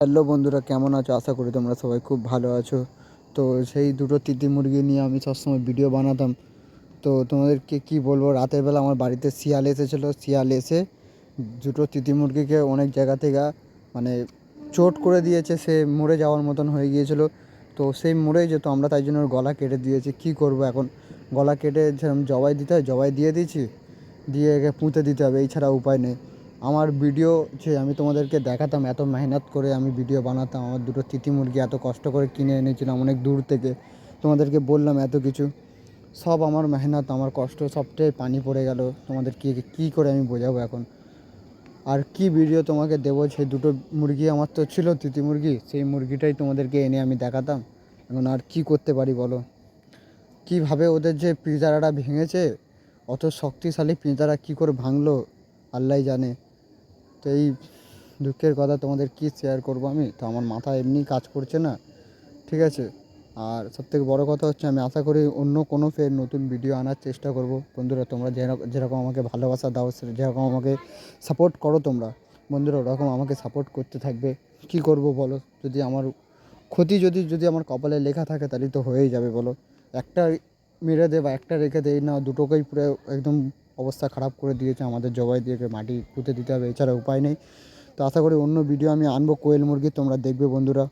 Hello বন্ধুরা, কেমন আছো? আশা করি তোমরা সবাই খুব ভালো আছো। তো সেই দুটো তিতি মুরগি নিয়ে আমি সবসময় ভিডিও বানাতাম। তো তোমাদেরকে কি বলব, রাতের বেলা আমার বাড়িতে শিয়াল এসেছিল। শিয়াল এসে দুটো তিতি মুরগিকে অনেক জায়গা থেকে মানে চোট করে দিয়েছে। সে মরে যাওয়ার মতন হয়ে গিয়েছিল। তো সেই মরেই যেত, আমরা তাই জন্য ওর গলা কেটে দিয়েছি। কী করব এখন? গলা কেটে জবাই দিতে হয়, জবাই দিয়ে দিয়েছি। দিয়ে পুঁতে দিতে হবে এই ছাড়া উপায় নেই। আমার ভিডিও যে আমি তোমাদেরকে দেখাতাম, এত মেহনত করে আমি ভিডিও বানাতাম, আমার দুটো তিতি মুরগি এত কষ্ট করে কিনে এনেছিলাম অনেক দূর থেকে, তোমাদেরকে বললাম এত কিছু। সব আমার মেহনত, আমার কষ্ট, সবটাই পানি পড়ে গেল। তোমাদের কী কী করে আমি বোঝাবো এখন? আর কি ভিডিও তোমাকে দেবো? সেই দুটো মুরগি আমার তো ছিল, তিতি মুরগি, সেই মুরগিটাই তোমাদেরকে এনে আমি দেখাতাম। এখন আর কি করতে পারি বলো? কীভাবে ওদের যে পিঁজারাটা ভেঙেছে, অত শক্তিশালী পিঁজারা কী করে ভাঙলো? আল্লাহ জানে। তো এই দুঃখের কথা তোমাদের কি শেয়ার করব আমি? তো আমার মাথা এমনি কাজ করছে না, ঠিক আছে? আর সবথেকে বড় কথা হচ্ছে আমি আশা করি অন্য কোনো ফের নতুন ভিডিও আনার চেষ্টা করব। বন্ধুরা, তোমরা যেরকম আমাকে ভালোবাসা দাও যেরকম আমাকে সাপোর্ট করো তোমরা। বন্ধুরা, ওরকম আমাকে সাপোর্ট করতে থাকবে। কি করব বলো? যদি আমার ক্ষতি যদি যদি আমার কপালে লেখা থাকে তাহলে তো হয়েই যাবে বলো। একটা মেরে দে বা একটা রেখে দে, না দুটোকেই পুরো একদম অবস্থা খারাপ করে দিয়েছে আমাদের জবাই দিয়ে মাটি পুঁতে দিতে হবে, এছাড়া উপায় নেই। তো আশা করি অন্য ভিডিও আমি আনব কোয়েল মুরগি, তোমরা দেখবে বন্ধুরা।